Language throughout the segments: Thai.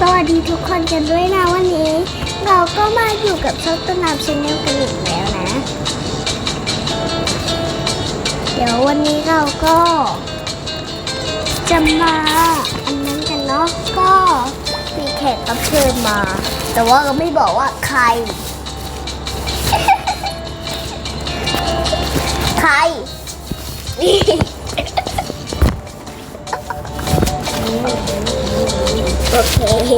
สวัสดีทุกคนกันด้วยนะวันนี้ เราก็มาอยู่กับช่องต้นน้ำชาแนลกันอีกแล้วนะ เดี๋ยววันนี้เราก็จะมาอันนั้นกันเนาะก็มีแขกรับเชิญมา แต่ว่าเราไม่บอกว่าใคร ใคร โอเค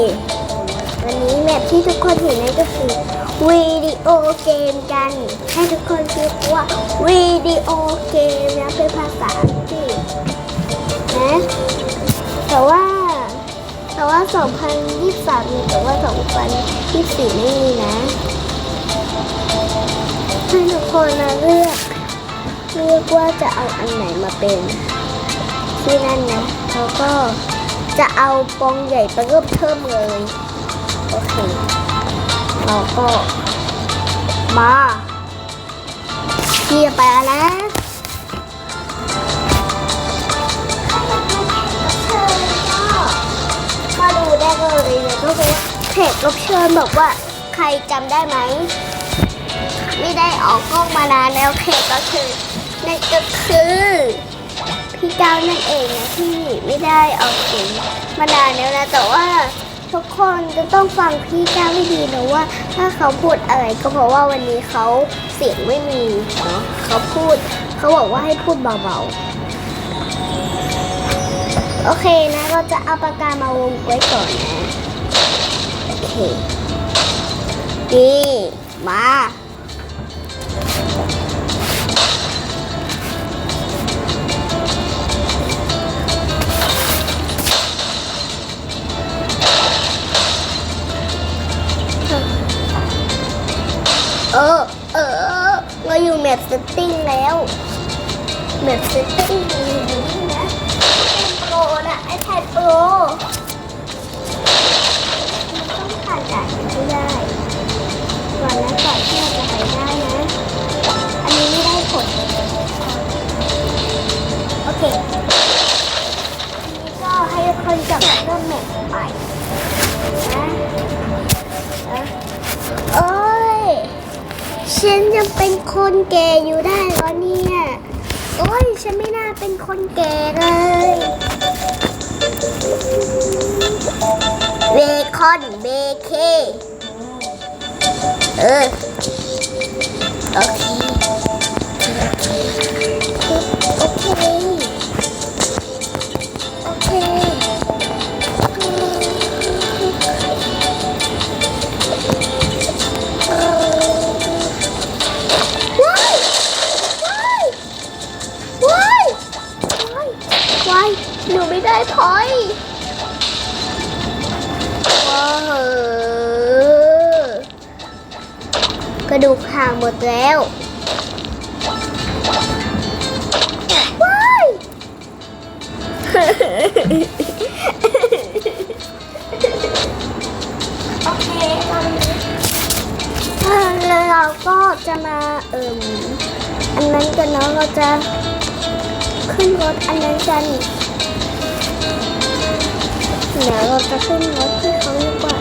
วันนี้แมปที่ทุกคนเห็นนั่นก็คือวิดีโอเกมกัน ให้ทุกคนคิดว่าวิดีโอเกมนะเป็นภาษาอังกฤษนะแต่ว่าแต่ว่า 2023 มีแต่ว่า 2024 ไม่มีนะ ให้ทุกคนนะเลือก เลือกว่าจะเอาอันไหนมาเป็นที่นั่นนะแล้วก็ จะเอาปองใหญ่ไปเริ่มเทิมเลย โอเค เราก็มาเกียร์ไปแล้วนะมาดูได้เลยเนี่ยก็คือกรับเชิญบอกว่าใครจำได้ไหม ไม่ได้ออกกล้องมานานแล้วแขกรับเชิญนั่นก็คือ พี่เก้านั่นเองนะที่ไม่ได้ออกเสียงมานานแล้วนะแต่ว่าทุกคนจะต้องฟังพี่เก้าให้ดีนะว่า ถ้าเขาพูดอะไรก็เพราะว่าวันนี้เขาเสียงไม่มีเนาะเขาพูด เขาบอกว่าให้พูดเบาๆ โอเคนะ เราจะเอาปากกามาวงไว้ก่อนนะ โอเค นี่ มา แมปเซตติ้งแล้วแมปเซตติ้งอยู่นี่นะโปรนะไอแพดโปร ฉันยังเป็นคนแก่อยู่ได้เหรอเนี่ย โอ้ย ฉันไม่น่าเป็นคนแก่เลยเบคอนเบเคเออโอเคโอเค ระดูกห่างหมดแล้วว้ายโอเคตอนนี้แล้วเราก็จะมาเอิ่มอันนั้นกันเนาะเราจะขึ้นรถอันนั้นกันเดี๋ยวเราจะขึ้นรถที่เขาเรีกว่า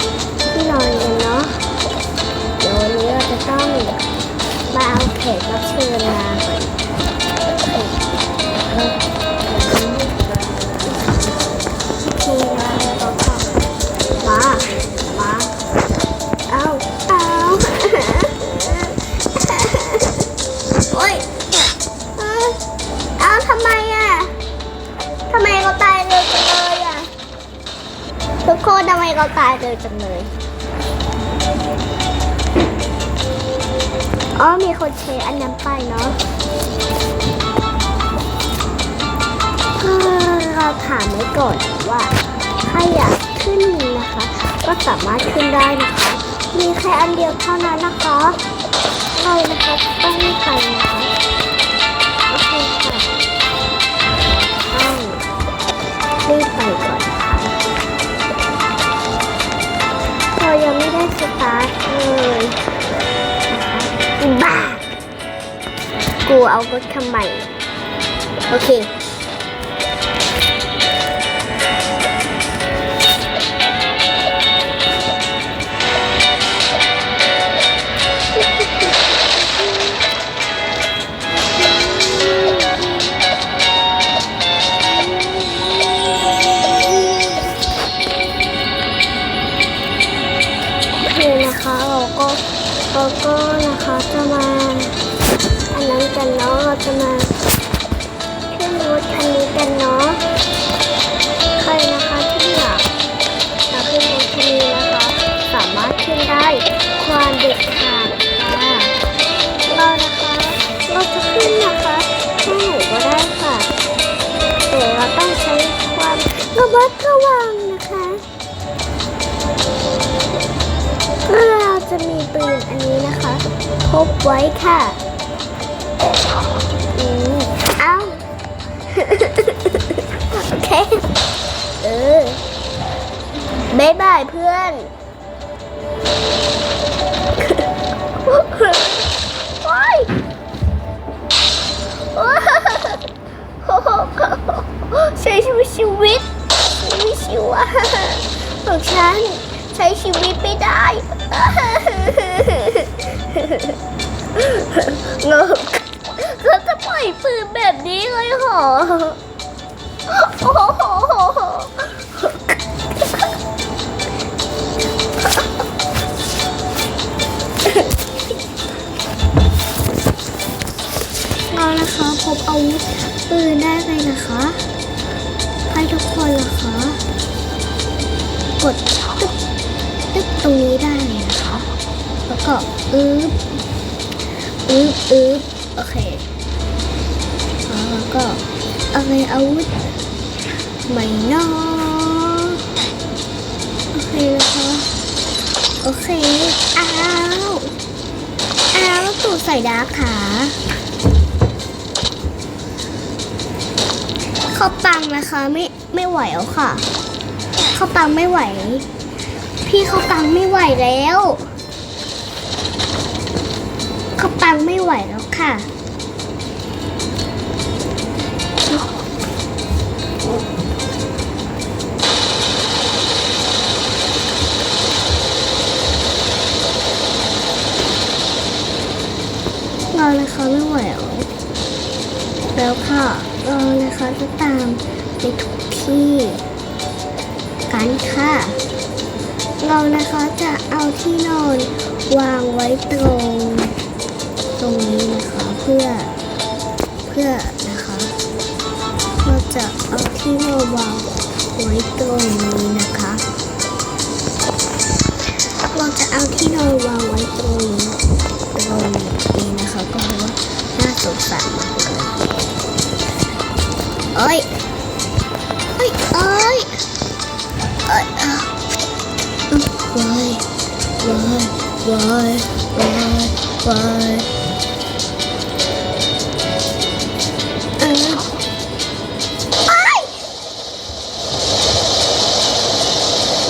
ที่นอนกันเนาะ จะต้องมาเอาแขกรับเชิญมาก่อนโอเคนะเราก็มา มาเอาเอาโอ๊ยเอาเอาทำไมอะทำไมเขาตายเร็วจังเลยอะทุกคนทำไมเขาตายเร็วจังเลย อ๋อมีคนเชอันนั้นไปเนาะเราถามไว้ก่อนว่าถ้าอยากขึ้นนะคะ ก็สามารถขึ้นได้นะคะ มีแค่อันเดียวเท่านั้นนะคะเรานะคะต้องไปนะคะโอเคค่ะต้องรีบไปก่อนนะคะเรายังไม่ได้สตาร์ทเลย บ้า กูเอารถคันใหม่โอเค เราก็นะคะจะมาอันนั้นกันเนาะเราจะมาขึ้นรถคันนี้กันเนาะใครนะคะที่อยากจะขึ้นรถคันนี้นะคะสามารถขึ้นได้ความเด็ดขาดค่ะเรานะคะเราจะขึ้นนะคะแค่ไหนก็ได้ค่ะแต่เราต้องใช้ความระมัดระวัง จะมีปืนอันนี้นะคะพกไว้ค่ะอืมเอ้าโอเค เออบายบายเพื่อน โอ๊ยโอ้ใช้ชีวิตชีวิตชีวิตชีวะของฉัน ใช้ชีวิตไม่ได้งงเขาจะปล่อยปืนแบบนี้เลยเหรอโอ้โหเรานะคะพบอาวุธปืนได้เลยนะคะ ให้ทุกคนนะคะ กด รงนี้ได้เลยนะคะ แล้วก็อึ๊บอึ๊บอึ๊บโอเคแล้วก็อะไรอาวุธใหม่นอโอเคนะคะโอเคอ้าวอ้าวตูดใส่ดาร์คขาเข้าปังนะคะไม่ไม่ไหวแล้วค่ะเข้าปังไม่ไหว พี่เขาปังไม่ไหวแล้วเขาปังไม่ไหวแล้วค่ะเราเลยค่ะไม่ไหวแล้วแล้วค่ะเราเลยค่ะจะตามไปทุกที่ กันค่ะ เรานะคะจะเอาที่นอนวางไว้ตรง ตรงนี้นะคะเพื่อเพื่อนะคะเราจะเอาที่นอนวางไว้ตรงนี้นะคะ เราจะเอาที่นอนวางไว้ตรงตรงนี้นะคะก็เพราะว่าน่าสงสารมากเลยเอ้ย Why? Why? Why?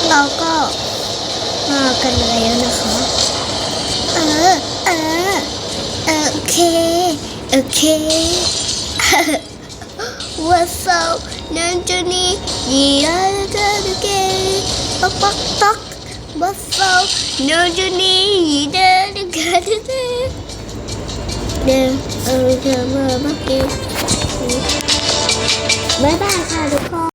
เราก็มากันแล้วนะคะ เออ เออ โอเค โอเค What's up นั่นจะนี่ยี่อาร์เดอเกย์ปักปักปัก What's up นั่นจะนี่ยีเดอร์เกย์เดินเออเธอมาบักเกย์บายบายค่ะทุกคน